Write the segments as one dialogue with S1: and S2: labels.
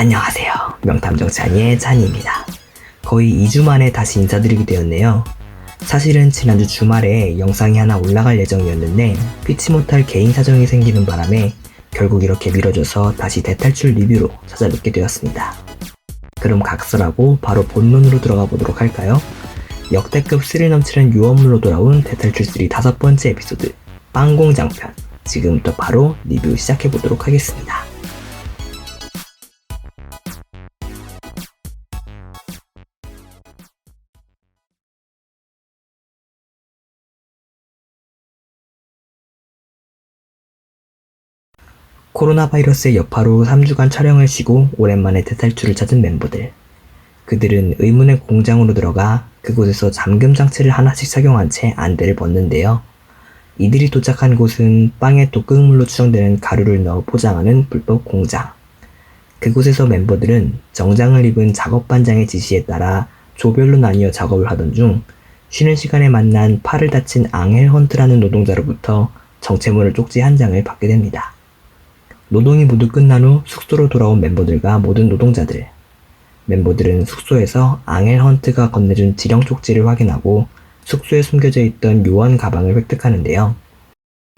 S1: 안녕하세요. 명탐정 찬이의 찬이입니다. 거의 2주 만에 다시 인사드리게 되었네요. 사실은 지난주 주말에 영상이 하나 올라갈 예정이었는데 피치 못할 개인 사정이 생기는 바람에 결국 이렇게 미뤄져서 다시 대탈출 리뷰로 찾아뵙게 되었습니다. 그럼 각설하고 바로 본론으로 들어가 보도록 할까요? 역대급 스릴 넘치는 유언물로 돌아온 대탈출 3 다섯 번째 에피소드 빵공장편 지금부터 바로 리뷰 시작해 보도록 하겠습니다. 코로나 바이러스의 여파로 3주간 촬영을 쉬고 오랜만에 대탈출을 찾은 mem버들. 그들은 의문의 공장으로 들어가 그곳에서 잠금 장치를 하나씩 착용한 채 안대를 벗는데요. 이들이 도착한 곳은 빵에 독극물로 추정되는 가루를 넣어 포장하는 불법 공장. 그곳에서 멤버들은 정장을 입은 작업반장의 지시에 따라 조별로 나뉘어 작업을 하던 중 쉬는 시간에 만난 팔을 다친 앙헬 헌트라는 노동자로부터 정체모를 쪽지 한 장을 받게 됩니다. 노동이 모두 끝난 후 숙소로 돌아온 멤버들과 모든 노동자들. 멤버들은 숙소에서 앙헬 헌트가 건네준 지령 쪽지를 확인하고 숙소에 숨겨져 있던 요원 가방을 획득하는데요.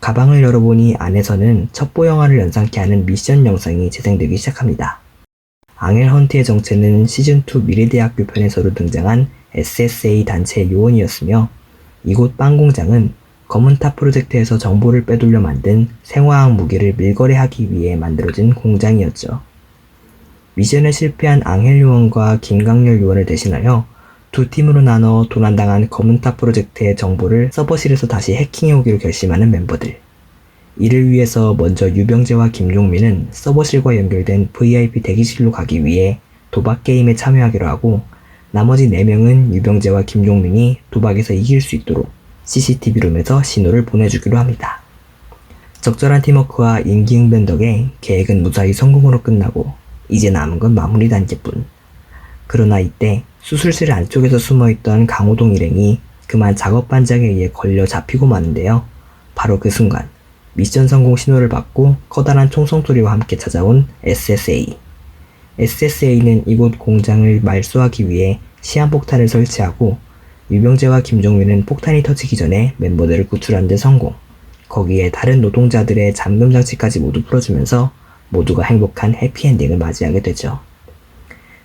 S1: 가방을 열어보니 안에서는 첩보 영화를 연상케 하는 미션 영상이 재생되기 시작합니다. 앙헬 헌트의 정체는 시즌2 미래대학교 편에서로 등장한 SSA 단체의 요원이었으며 이곳 빵 공장은 검은탑 프로젝트에서 정보를 빼돌려 만든 생화학 무기를 밀거래하기 위해 만들어진 공장이었죠. 미션에 실패한 앙헬 요원과 김강렬 요원을 대신하여 두 팀으로 나눠 도난당한 검은탑 프로젝트의 정보를 서버실에서 다시 해킹해오기로 결심하는 멤버들. 이를 위해서 먼저 유병재와 김종민은 서버실과 연결된 VIP 대기실로 가기 위해 도박 게임에 참여하기로 하고 나머지 4명은 유병재와 김종민이 도박에서 이길 수 있도록 CCTV룸에서 신호를 보내주기로 합니다. 적절한 팀워크와 임기응변 덕에 계획은 무사히 성공으로 끝나고 이제 남은 건 마무리 단계뿐. 그러나 이때 수술실 안쪽에서 숨어있던 강호동 일행이 그만 작업 반장에 의해 걸려 잡히고 마는데요. 바로 그 순간 미션 성공 신호를 받고 커다란 총성 소리와 함께 찾아온 SSA. SSA는 이곳 공장을 말소하기 위해 시한폭탄을 설치하고 유병재와 김종민은 폭탄이 터지기 전에 멤버들을 구출하는 데 성공. 거기에 다른 노동자들의 잠금 장치까지 모두 풀어주면서 모두가 행복한 해피엔딩을 맞이하게 되죠.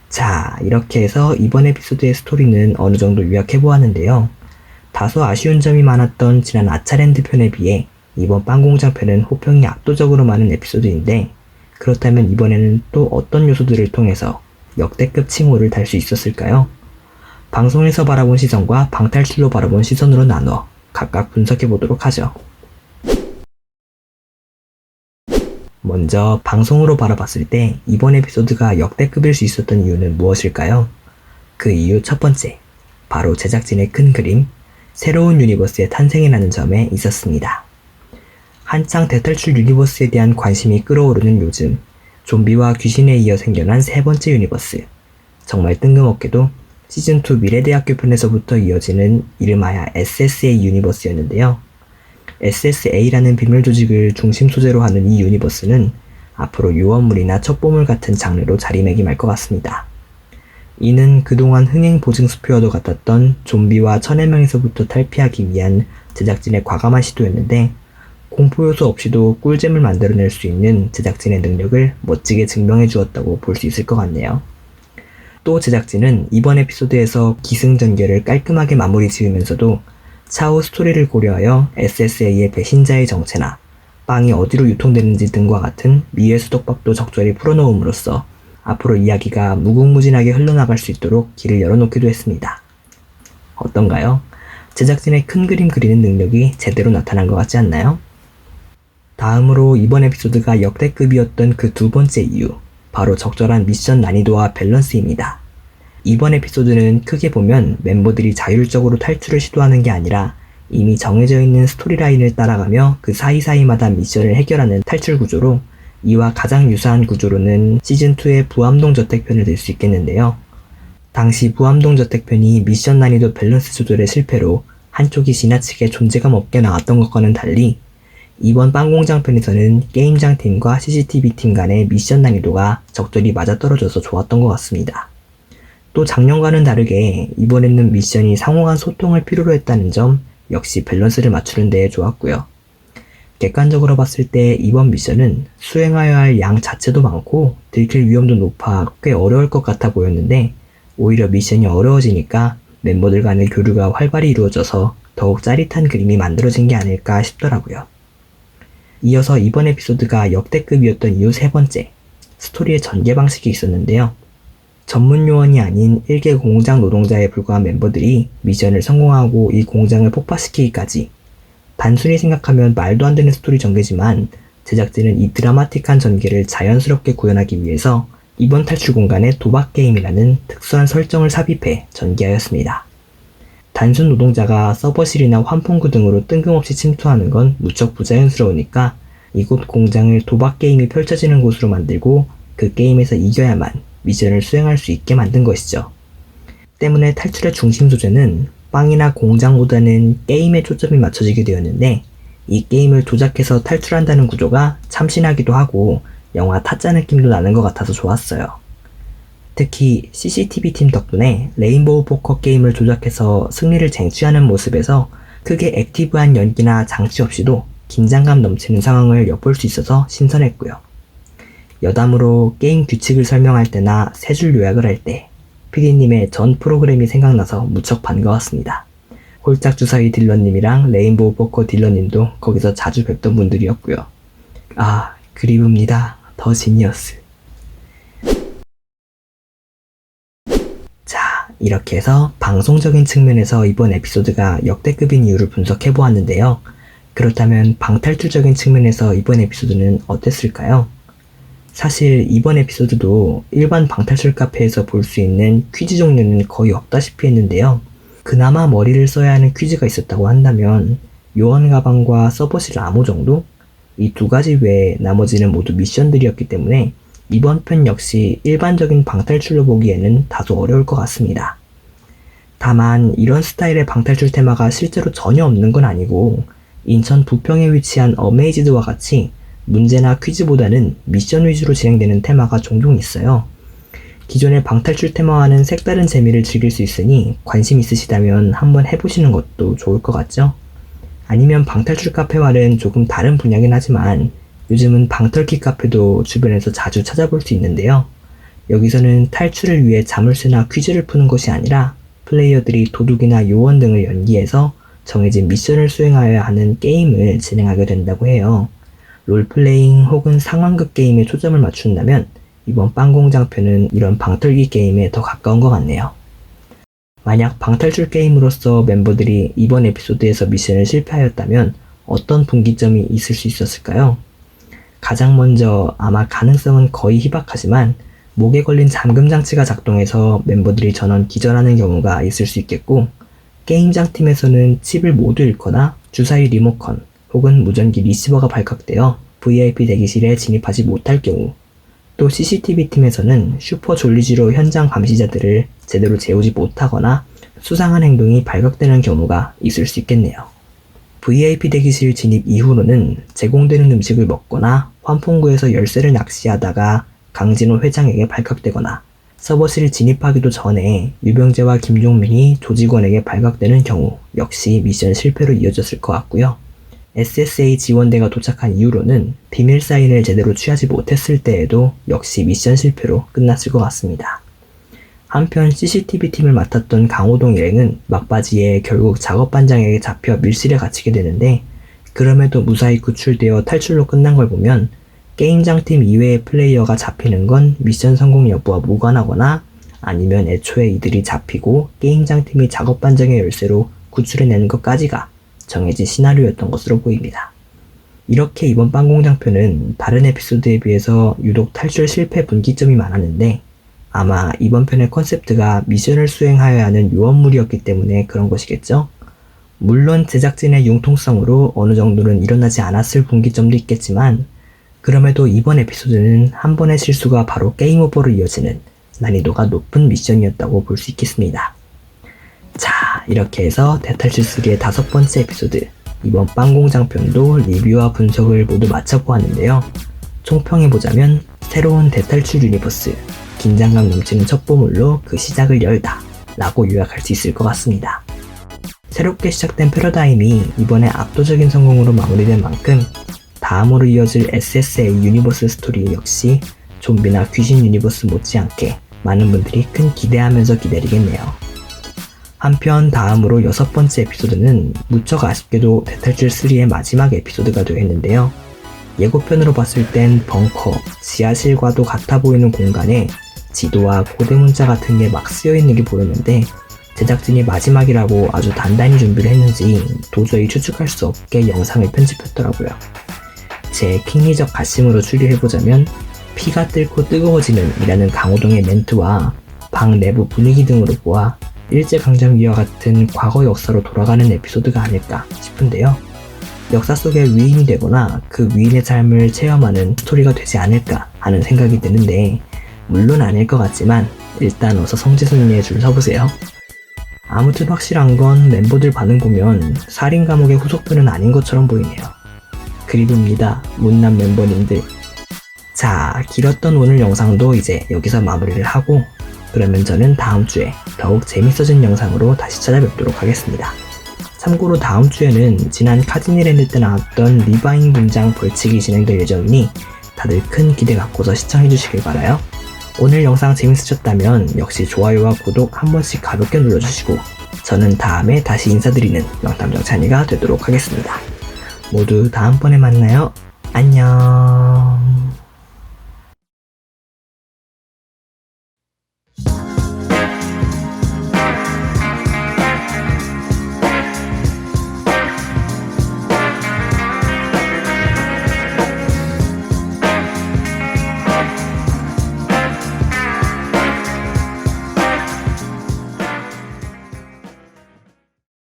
S1: 자, 이렇게 해서 이번 에피소드의 스토리는 어느 정도 요약해 보았는데요. 다소 아쉬운 점이 많았던 지난 아차랜드 편에 비해 이번 빵공장 편은 호평이 압도적으로 많은 에피소드인데 그렇다면 이번에는 또 어떤 요소들을 통해서 역대급 칭호를 달 수 있었을까요? 방송에서 바라본 시선과 방탈출로 바라본 시선으로 나누어 각각 분석해 보도록 하죠. 먼저 방송으로 바라봤을 때 이번 에피소드가 역대급일 수 있었던 이유는 무엇일까요? 그 이유 첫 번째, 바로 제작진의 큰 그림, 새로운 유니버스의 탄생이라는 점에 있었습니다. 한창 대탈출 유니버스에 대한 관심이 끌어오르는 요즘, 좀비와 귀신에 이어 생겨난 세 번째 유니버스. 정말 뜬금없게도 시즌2 미래대학교 편에서부터 이어지는 이름하여 SSA 유니버스였는데요. SSA라는 비밀 조직을 중심 소재로 하는 이 유니버스는 앞으로 유언물이나 첩보물 같은 장르로 자리매김할 것 같습니다. 이는 그동안 흥행 보증 수표와도 같았던 좀비와 천의 명에서부터 탈피하기 위한 제작진의 과감한 시도였는데 공포 요소 없이도 꿀잼을 만들어낼 수 있는 제작진의 능력을 멋지게 증명해 주었다고 볼 수 있을 것 같네요. 또 제작진은 이번 에피소드에서 기승전결을 깔끔하게 마무리 지으면서도 차후 스토리를 고려하여 SSA의 배신자의 정체나 빵이 어디로 유통되는지 등과 같은 미의 수독법도 적절히 풀어놓음으로써 앞으로 이야기가 무궁무진하게 흘러나갈 수 있도록 길을 열어놓기도 했습니다. 어떤가요? 제작진의 큰 그림 그리는 능력이 제대로 나타난 것 같지 않나요? 다음으로 이번 에피소드가 역대급이었던 그 두 번째 이유, 바로 적절한 미션 난이도와 밸런스입니다. 이번 에피소드는 크게 보면 멤버들이 자율적으로 탈출을 시도하는 게 아니라 이미 정해져 있는 스토리라인을 따라가며 그 사이사이마다 미션을 해결하는 탈출 구조로 이와 가장 유사한 구조로는 시즌2의 부암동 저택편을 들 수 있겠는데요. 당시 부암동 저택편이 미션 난이도 밸런스 조절의 실패로 한쪽이 지나치게 존재감 없게 나왔던 것과는 달리 이번 빵공장 편에서는 게임장 팀과 CCTV 팀 간의 미션 난이도가 적절히 맞아떨어져서 좋았던 것 같습니다. 또 작년과는 다르게 이번에는 미션이 상호간 소통을 필요로 했다는 점 역시 밸런스를 맞추는 데 좋았고요. 객관적으로 봤을 때 이번 미션은 수행하여야 할 양 자체도 많고 들킬 위험도 높아 꽤 어려울 것 같아 보였는데 오히려 미션이 어려워지니까 멤버들 간의 교류가 활발히 이루어져서 더욱 짜릿한 그림이 만들어진 게 아닐까 싶더라고요. 이어서 이번 에피소드가 역대급이었던 이유 세 번째, 스토리의 전개 방식이 있었는데요. 전문 요원이 아닌 일개 공장 노동자에 불과한 멤버들이 미션을 성공하고 이 공장을 폭파시키기까지 단순히 생각하면 말도 안 되는 스토리 전개지만 제작진은 이 드라마틱한 전개를 자연스럽게 구현하기 위해서 이번 탈출 공간에 도박 게임이라는 특수한 설정을 삽입해 전개하였습니다. 단순 노동자가 서버실이나 환풍구 등으로 뜬금없이 침투하는 건 무척 부자연스러우니까 이곳 공장을 도박 게임이 펼쳐지는 곳으로 만들고 그 게임에서 이겨야만 미션을 수행할 수 있게 만든 것이죠. 때문에 탈출의 중심 소재는 빵이나 공장보다는 게임에 초점이 맞춰지게 되었는데 이 게임을 조작해서 탈출한다는 구조가 참신하기도 하고 영화 타짜 느낌도 나는 것 같아서 좋았어요. 특히 CCTV 팀 덕분에 레인보우 포커 게임을 조작해서 승리를 쟁취하는 모습에서 크게 액티브한 연기나 장치 없이도 긴장감 넘치는 상황을 엿볼 수 있어서 신선했고요. 여담으로 게임 규칙을 설명할 때나 세 줄 요약을 할 때 PD님의 전 프로그램이 생각나서 무척 반가웠습니다. 홀짝 주사위 딜러님이랑 레인보우 포커 딜러님도 거기서 자주 뵙던 분들이었고요. 아, 그리웁니다. 더 지니어스. 자, 이렇게 해서 방송적인 측면에서 이번 에피소드가 역대급인 이유를 분석해 보았는데요. 그렇다면 방탈출적인 측면에서 이번 에피소드는 어땠을까요? 사실 이번 에피소드도 일반 방탈출 카페에서 볼 수 있는 퀴즈 종류는 거의 없다시피 했는데요. 그나마 머리를 써야 하는 퀴즈가 있었다고 한다면 요원 가방과 서버실 암호 정도? 이 두 가지 외에 나머지는 모두 미션들이었기 때문에 이번 편 역시 일반적인 방탈출로 보기에는 다소 어려울 것 같습니다. 다만 이런 스타일의 방탈출 테마가 실제로 전혀 없는 건 아니고 인천 부평에 위치한 어메이지드와 같이 문제나 퀴즈보다는 미션 위주로 진행되는 테마가 종종 있어요. 기존의 방탈출 테마와는 색다른 재미를 즐길 수 있으니 관심 있으시다면 한번 해보시는 것도 좋을 것 같죠? 아니면 방탈출 카페와는 조금 다른 분야긴 하지만 요즘은 방털키 카페도 주변에서 자주 찾아볼 수 있는데요. 여기서는 탈출을 위해 자물쇠나 퀴즈를 푸는 것이 아니라 플레이어들이 도둑이나 요원 등을 연기해서 정해진 미션을 수행하여야 하는 게임을 진행하게 된다고 해요. 롤플레잉 혹은 상황극 게임에 초점을 맞춘다면 이번 빵공장편은 이런 방털기 게임에 더 가까운 것 같네요. 만약 방탈출 게임으로서 멤버들이 이번 에피소드에서 미션을 실패하였다면 어떤 분기점이 있을 수 있었을까요? 가장 먼저 아마 가능성은 거의 희박하지만 목에 걸린 잠금 장치가 작동해서 멤버들이 전원 기절하는 경우가 있을 수 있겠고 게임장 팀에서는 칩을 모두 잃거나 주사위 리모컨 혹은 무전기 리시버가 발각되어 VIP 대기실에 진입하지 못할 경우 또 CCTV 팀에서는 슈퍼 졸리지로 현장 감시자들을 제대로 재우지 못하거나 수상한 행동이 발각되는 경우가 있을 수 있겠네요. VIP 대기실 진입 이후로는 제공되는 음식을 먹거나 환풍구에서 열쇠를 낚시하다가 강진호 회장에게 발각되거나 서버실 진입하기도 전에 유병재와 김종민이 조직원에게 발각되는 경우 역시 미션 실패로 이어졌을 것 같고요. SSA 지원대가 도착한 이후로는 비밀 사인을 제대로 취하지 못했을 때에도 역시 미션 실패로 끝났을 것 같습니다. 한편 CCTV 팀을 맡았던 강호동 일행은 막바지에 결국 작업반장에게 잡혀 밀실에 갇히게 되는데 그럼에도 무사히 구출되어 탈출로 끝난 걸 보면 게임장 팀 이외의 플레이어가 잡히는 건 미션 성공 여부와 무관하거나 아니면 애초에 이들이 잡히고 게임장 팀이 작업반장의 열쇠로 구출해내는 것까지가 정해진 시나리오였던 것으로 보입니다. 이렇게 이번 빵공장편은 다른 에피소드에 비해서 유독 탈출 실패 분기점이 많았는데 아마 이번 편의 컨셉트가 미션을 수행하여야 하는 요원물이었기 때문에 그런 것이겠죠? 물론 제작진의 융통성으로 어느 정도는 일어나지 않았을 분기점도 있겠지만 그럼에도 이번 에피소드는 한 번의 실수가 바로 게임 오버로 이어지는 난이도가 높은 미션이었다고 볼 수 있겠습니다. 자, 이렇게 해서 대탈출 3의 다섯 번째 에피소드 이번 빵공장 편도 리뷰와 분석을 모두 마쳐보았는데요. 총평해보자면 새로운 대탈출 유니버스, 긴장감 넘치는 첫 보물로 그 시작을 열다 라고 요약할 수 있을 것 같습니다. 새롭게 시작된 패러다임이 이번에 압도적인 성공으로 마무리된 만큼 다음으로 이어질 SSA 유니버스 스토리 역시 좀비나 귀신 유니버스 못지않게 많은 분들이 큰 기대하면서 기다리겠네요. 한편 다음으로 여섯 번째 에피소드는 무척 아쉽게도 대탈출 3의 마지막 에피소드가 되었는데요. 예고편으로 봤을 땐 벙커, 지하실과도 같아 보이는 공간에 지도와 고대 문자 같은 게 막 쓰여 있는 게 보였는데 제작진이 마지막이라고 아주 단단히 준비를 했는지 도저히 추측할 수 없게 영상을 편집했더라고요. 제 킹리적 가심으로 추리해보자면 피가 끓고 뜨거워지는 이라는 강호동의 멘트와 방 내부 분위기 등으로 보아 일제강점기와 같은 과거 역사로 돌아가는 에피소드가 아닐까 싶은데요. 역사 속의 위인이 되거나 그 위인의 삶을 체험하는 스토리가 되지 않을까 하는 생각이 드는데 물론 아닐 것 같지만 일단 어서 성지순례에 줄 서보세요. 아무튼 확실한 건 멤버들 반응 보면 살인 감옥의 후속편은 아닌 것처럼 보이네요. 그리고입니다. 문남 멤버님들. 자, 길었던 오늘 영상도 이제 여기서 마무리를 하고 그러면 저는 다음 주에 더욱 재밌어진 영상으로 다시 찾아뵙도록 하겠습니다. 참고로 다음 주에는 지난 카디니랜드 때 나왔던 리바인 분장 벌칙이 진행될 예정이니 다들 큰 기대 갖고서 시청해주시길 바라요. 오늘 영상 재밌으셨다면 역시 좋아요와 구독 한 번씩 가볍게 눌러주시고 저는 다음에 다시 인사드리는 명탐정 찬이가 되도록 하겠습니다. 모두 다음번에 만나요. 안녕.